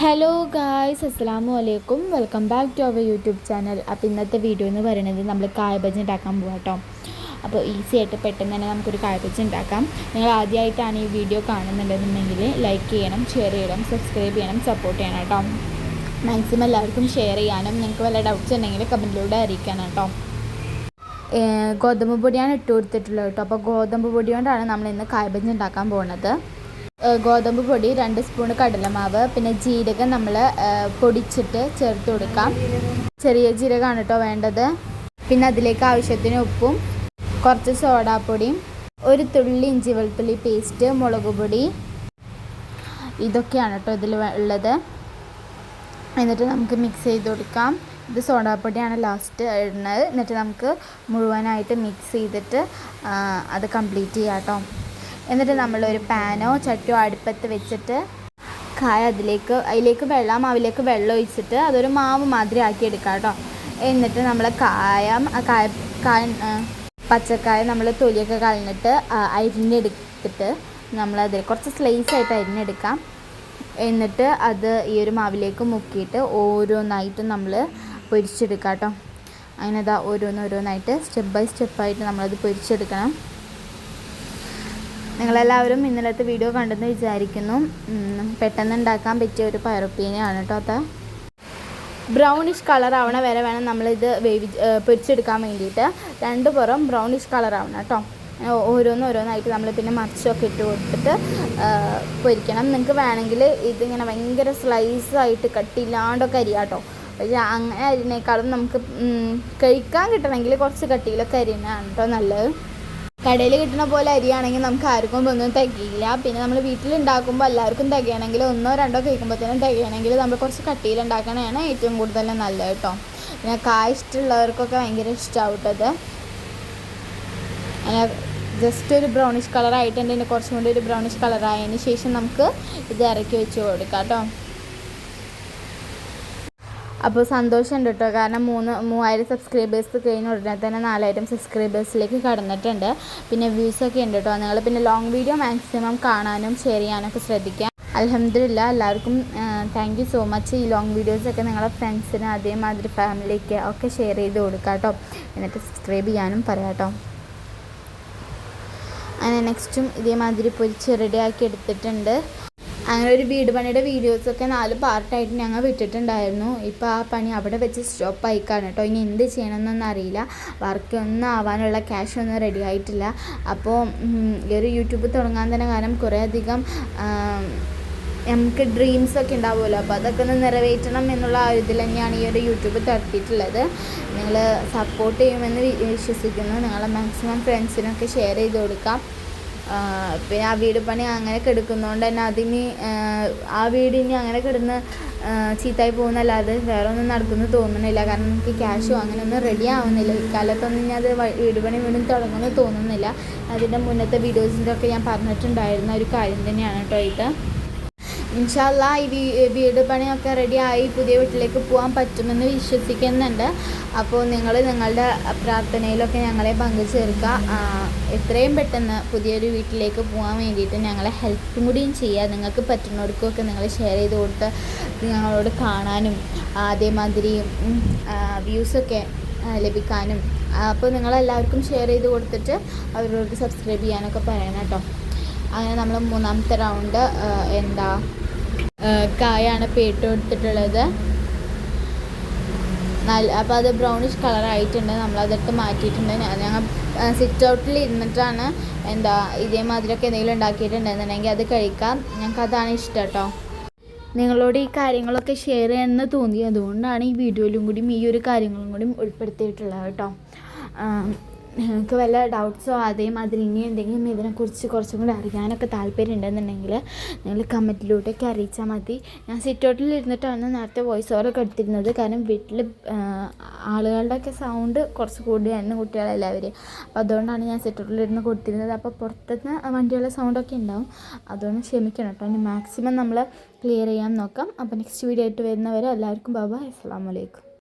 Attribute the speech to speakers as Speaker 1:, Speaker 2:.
Speaker 1: Hello guys അസ്സാമു അലൈക്കും welcome back to our YouTube channel അപ്പോൾ ഇന്നത്തെ വീഡിയോ എന്ന് പറയുന്നത് നമ്മൾ കായബജി ഉണ്ടാക്കാൻ പോകാം കേട്ടോ അപ്പോൾ ഈസി ആയിട്ട് പെട്ടെന്ന് തന്നെ നമുക്കൊരു കായബജി ഉണ്ടാക്കാം. നിങ്ങൾ ആദ്യമായിട്ടാണ് ഈ വീഡിയോ കാണുന്നുണ്ടെന്നുണ്ടെങ്കിൽ ലൈക്ക് ചെയ്യണം ഷെയർ ചെയ്യണം സബ്സ്ക്രൈബ് ചെയ്യണം സപ്പോർട്ട് ചെയ്യണം കേട്ടോ മാക്സിമം എല്ലാവർക്കും ഷെയർ ചെയ്യാനും നിങ്ങൾക്ക് വല്ല ഡൗട്ട്സ് ഉണ്ടെങ്കിൽ കമന്റിലൂടെ അറിയിക്കണം കേട്ടോ ഗോതമ്പ് പൊടിയാണ് ഇട്ട് കൊടുത്തിട്ടുള്ളത് കേട്ടോ അപ്പോൾ ഗോതമ്പ് പൊടി കൊണ്ടാണ് നമ്മൾ ഇന്ന് കായബജി ഉണ്ടാക്കാൻ പോകുന്നത്. ഗോതമ്പ് പൊടി രണ്ട് സ്പൂൺ കടലമാവ് പിന്നെ ജീരകം നമ്മൾ പൊടിച്ചിട്ട് ചേർത്ത് കൊടുക്കാം. ചെറിയ ജീരകമാണ് കേട്ടോ വേണ്ടത്. പിന്നെ അതിലേക്ക് ആവശ്യത്തിന് ഉപ്പും കുറച്ച് സോഡാപ്പൊടിയും ഒരു തുള്ളി ഇഞ്ചി വെളുത്തുള്ളി പേസ്റ്റ് മുളക് പൊടി. ഇതൊക്കെയാണ് കേട്ടോ ഇതിൽ ഉള്ളത്. എന്നിട്ട് നമുക്ക് മിക്സ് ചെയ്ത് കൊടുക്കാം. ഇത് സോഡാപ്പൊടിയാണ് ലാസ്റ്റ് ഇടുന്നത്. എന്നിട്ട് നമുക്ക് മുഴുവനായിട്ട് മിക്സ് ചെയ്തിട്ട് അത് കംപ്ലീറ്റ് ചെയ്യാം കേട്ടോ എന്നിട്ട് നമ്മളൊരു പാനോ ചട്ടിയോ അടുപ്പത്ത് വെച്ചിട്ട് കായ അതിലേക്ക് അതിലേക്ക് വെള്ളം മാവിലേക്ക് വെള്ളം ഒഴിച്ചിട്ട് അതൊരു മാവ് മാതിരി ആക്കി എടുക്കാം കേട്ടോ. എന്നിട്ട് നമ്മൾ കായ കായ കായ പച്ചക്കായ നമ്മൾ തൊലിയൊക്കെ കളഞ്ഞിട്ട് അരിഞ്ഞെടുത്തിട്ട് നമ്മളതിൽ കുറച്ച് സ്ലൈസ് ആയിട്ട് അരിഞ്ഞെടുക്കാം. എന്നിട്ട് അത് ഈ ഒരു മാവിലേക്ക് മുക്കിയിട്ട് ഓരോന്നായിട്ട് നമ്മൾ പൊരിച്ചെടുക്കാം കേട്ടോ. അങ്ങനെ അതാ ഓരോന്നോരോന്നായിട്ട് സ്റ്റെപ്പ് ബൈ സ്റ്റെപ്പായിട്ട് നമ്മളത് പൊരിച്ചെടുക്കണം. നിങ്ങളെല്ലാവരും ഇന്നലത്തെ വീഡിയോ കണ്ടെന്ന് വിചാരിക്കുന്നു. പെട്ടെന്ന് ഉണ്ടാക്കാൻ പറ്റിയ ഒരു പയറുപ്പീനയാണ് കേട്ടോ അത്. ബ്രൗണിഷ് കളർ ആവണ വരെ വേണം നമ്മളിത് വേവി പൊരിച്ചെടുക്കാൻ വേണ്ടിയിട്ട് രണ്ട് പുറം ബ്രൗണിഷ് കളർ ആവണം കേട്ടോ ഓരോന്ന് ഓരോന്നായിട്ട് നമ്മൾ പിന്നെ മറിച്ചൊക്കെ ഇട്ട് കൊടുത്തിട്ട് പൊരിക്കണം. നിങ്ങൾക്ക് വേണമെങ്കിൽ ഇതിങ്ങനെ ഭയങ്കര സ്ലൈസായിട്ട് കട്ടിയില്ലാണ്ടൊക്കെ അരിയാം കേട്ടോ പക്ഷേ അങ്ങനെ അരിനേക്കാളും നമുക്ക് കഴിക്കാൻ കിട്ടണമെങ്കിൽ കുറച്ച് കട്ടിയിലൊക്കെ അരിയാണ് കേട്ടോ നല്ലത്. കടയിൽ കിട്ടുന്ന പോലെ അരിയാണെങ്കിൽ നമുക്ക് ആർക്കും ഒന്നും തികയില്ല. പിന്നെ നമ്മൾ വീട്ടിലുണ്ടാക്കുമ്പോൾ എല്ലാവർക്കും തികയണമെങ്കിൽ ഒന്നോ രണ്ടോ കഴിക്കുമ്പോഴത്തേനും തികയണമെങ്കിൽ നമ്മൾ കുറച്ച് കട്ടിയിൽ ഉണ്ടാക്കണതാണ് ഏറ്റവും കൂടുതൽ നല്ലത് കേട്ടോ. പിന്നെ കായ ഭയങ്കര ഇഷ്ടമാവട്ടത് അങ്ങനെ ജസ്റ്റ് ഒരു ബ്രൗണിഷ് കളറായിട്ടുണ്ട് കുറച്ചും കൂടി ഒരു ബ്രൗണിഷ് കളറായതിന് ശേഷം നമുക്ക് ഇത് ഇറക്കി വെച്ച് കൊടുക്കാം കേട്ടോ. അപ്പോൾ സന്തോഷമുണ്ട് കേട്ടോ. കാരണം മൂന്ന് മൂവായിരം സബ്സ്ക്രൈബേഴ്സ് കഴിഞ്ഞ ഉടനെ തന്നെ നാലായിരം സബ്സ്ക്രൈബേഴ്സിലേക്ക് കടന്നിട്ടുണ്ട്. പിന്നെ വ്യൂസൊക്കെ ഉണ്ട് കേട്ടോ. നിങ്ങൾ പിന്നെ ലോങ് വീഡിയോ മാക്സിമം കാണാനും ഷെയർ ചെയ്യാനൊക്കെ ശ്രദ്ധിക്കുക അലഹമില്ല എല്ലാവർക്കും താങ്ക് യു സോ മച്ച് ഈ ലോങ് വീഡിയോസൊക്കെ നിങ്ങളെ ഫ്രണ്ട്സിന് അതേമാതിരി ഫാമിലിക്ക് ഒക്കെ ഷെയർ ചെയ്ത് കൊടുക്കുക കേട്ടോ. എന്നിട്ട് സബ്സ്ക്രൈബ് ചെയ്യാനും പറയാം കേട്ടോ. അങ്ങനെ നെക്സ്റ്റും ഇതേമാതിരി പൊരിച്ച് റെഡിയാക്കി എടുത്തിട്ടുണ്ട്. അങ്ങനെ ഒരു വീട് പണിയുടെ വീഡിയോസൊക്കെ നാല് പാർട്ടായിട്ട് ഞങ്ങൾ വിട്ടിട്ടുണ്ടായിരുന്നു. ഇപ്പോൾ ആ പണി അവിടെ വെച്ച് സ്റ്റോപ്പ് ആയിക്കാണ് കേട്ടോ. ഇനി എന്ത് ചെയ്യണമെന്നൊന്നും അറിയില്ല. വർക്കൊന്നും ആവാനുള്ള ക്യാഷ് ഒന്നും റെഡി ആയിട്ടില്ല. അപ്പോൾ ഈ ഒരു യൂട്യൂബ് തുടങ്ങാൻ തന്നെ കാരണം കുറേയധികം നമുക്ക് ഡ്രീംസ് ഒക്കെ ഉണ്ടാവുമല്ലോ. അപ്പോൾ അതൊക്കെ ഒന്ന് നിറവേറ്റണം എന്നുള്ള ആ ഇതിൽ തന്നെയാണ് ഈ ഒരു യൂട്യൂബ് തുടത്തിയിട്ടുള്ളത് നിങ്ങൾ സപ്പോർട്ട് ചെയ്യുമെന്ന് വിശ്വസിക്കുന്നു. നിങ്ങളെ മാക്സിമം ഫ്രണ്ട്സിനൊക്കെ ഷെയർ ചെയ്ത് കൊടുക്കാം. പിന്നെ ആ വീട് പണി അങ്ങനെ കിടക്കുന്നതുകൊണ്ട് തന്നെ അതിന് ആ, വീടിനി അങ്ങനെ കിടന്ന് ചീത്തായി പോകുന്നല്ലാതെ വേറെ ഒന്നും നടക്കുന്നു തോന്നുന്നില്ല. കാരണം നമുക്ക് ക്യാഷോ അങ്ങനെയൊന്നും റെഡി ആവുന്നില്ല. ഇക്കാലത്തൊന്നും ഇനി അത് വീട് പണി വീണ്ടും തുടങ്ങുമെന്ന് തോന്നുന്നില്ല. അതിന്റെ മുന്നത്തെ വീഡിയോസിന്റെ ഒക്കെ ഞാൻ പറഞ്ഞിട്ടുണ്ടായിരുന്ന ഒരു കാര്യം തന്നെയാണ് കേട്ടോ ഇത്. ഇൻഷാല്ല ഈ വീട് പണിയൊക്കെ റെഡിയായി പുതിയ വീട്ടിലേക്ക് പോകാൻ പറ്റുമെന്ന് വിശ്വസിക്കുന്നുണ്ട്. അപ്പോൾ നിങ്ങൾ നിങ്ങളുടെ പ്രാർത്ഥനയിലൊക്കെ ഞങ്ങളെ പങ്കുചേർക്കുക. എത്രയും പെട്ടെന്ന് പുതിയൊരു വീട്ടിലേക്ക് പോകാൻ വേണ്ടിയിട്ട് ഞങ്ങളെ ഹെൽപ്പും കൂടിയും ചെയ്യുക. നിങ്ങൾക്ക് പറ്റുന്നവർക്കൊക്കെ നിങ്ങൾ ഷെയർ ചെയ്ത് കൊടുത്ത് ഞങ്ങളോട് കാണാനും അതേമാതിരി വ്യൂസൊക്കെ ലഭിക്കാനും. അപ്പോൾ നിങ്ങളെല്ലാവർക്കും ഷെയർ ചെയ്ത് കൊടുത്തിട്ട് അവരോട് സബ്സ്ക്രൈബ് ചെയ്യാനൊക്കെ പറയണം കേട്ടോ. അങ്ങനെ നമ്മൾ മൂന്നാമത്തെ റൗണ്ട് എന്താ കായാണ് പേട്ട് കൊടുത്തിട്ടുള്ളത്. നല്ല അപ്പോൾ അത് ബ്രൗണിഷ് കളർ ആയിട്ടുണ്ട്. നമ്മളതെടുത്ത് മാറ്റിയിട്ടുണ്ട്. ഞങ്ങൾ സിറ്റ് ഔട്ടിൽ ഇരുന്നിട്ടാണ് എന്താ ഇതേമാതിരിയൊക്കെ എന്തെങ്കിലും ഉണ്ടാക്കിയിട്ടുണ്ടെന്നുണ്ടെങ്കിൽ അത് കഴിക്കാം. ഞങ്ങൾക്ക് അതാണ് ഇഷ്ടം കേട്ടോ നിങ്ങളോട് ഈ കാര്യങ്ങളൊക്കെ ഷെയർ ചെയ്യണമെന്ന് തോന്നി. അതുകൊണ്ടാണ് ഈ വീഡിയോയിലും കൂടിയും ഈ ഒരു കാര്യങ്ങളും കൂടിയും ഉൾപ്പെടുത്തിയിട്ടുള്ളത് കേട്ടോ. നിങ്ങൾക്ക് വല്ല ഡൗട്ട്സോ അതേമാതിരി ഇനി എന്തെങ്കിലും ഇതിനെക്കുറിച്ച് കുറച്ചും കൂടി അറിയാനൊക്കെ താല്പര്യം ഉണ്ടെന്നുണ്ടെങ്കിൽ നിങ്ങൾ കമന്റിലൂടെയൊക്കെ അറിയിച്ചാൽ മതി. ഞാൻ സിറ്റ് ഔട്ടിൽ ഇരുന്നിട്ടാണ് നേരത്തെ വോയിസ് ഓവറൊക്കെ എടുത്തിരുന്നത്. കാരണം വീട്ടിൽ ആളുകളുടെയൊക്കെ സൗണ്ട് കുറച്ച് കൂടിയായിരുന്നു കുട്ടികളെല്ലാവരും. അപ്പോൾ അതുകൊണ്ടാണ് ഞാൻ സിറ്റ് ഔട്ടിലിരുന്ന് കൊടുത്തിരുന്നത്. അപ്പോൾ പുറത്തുനിന്ന് വണ്ടികളുടെ സൗണ്ടൊക്കെ ഉണ്ടാവും. അതുകൊണ്ട് ക്ഷമിക്കണം കേട്ടോ. ഇനി മാക്സിമം നമ്മൾ ക്ലിയർ ചെയ്യാൻ നോക്കാം. അപ്പോൾ നെക്സ്റ്റ് വീഡിയോ ആയിട്ട് വരുന്നവരെ എല്ലാവർക്കും ബാബാ അസ്സാം വലൈക്കും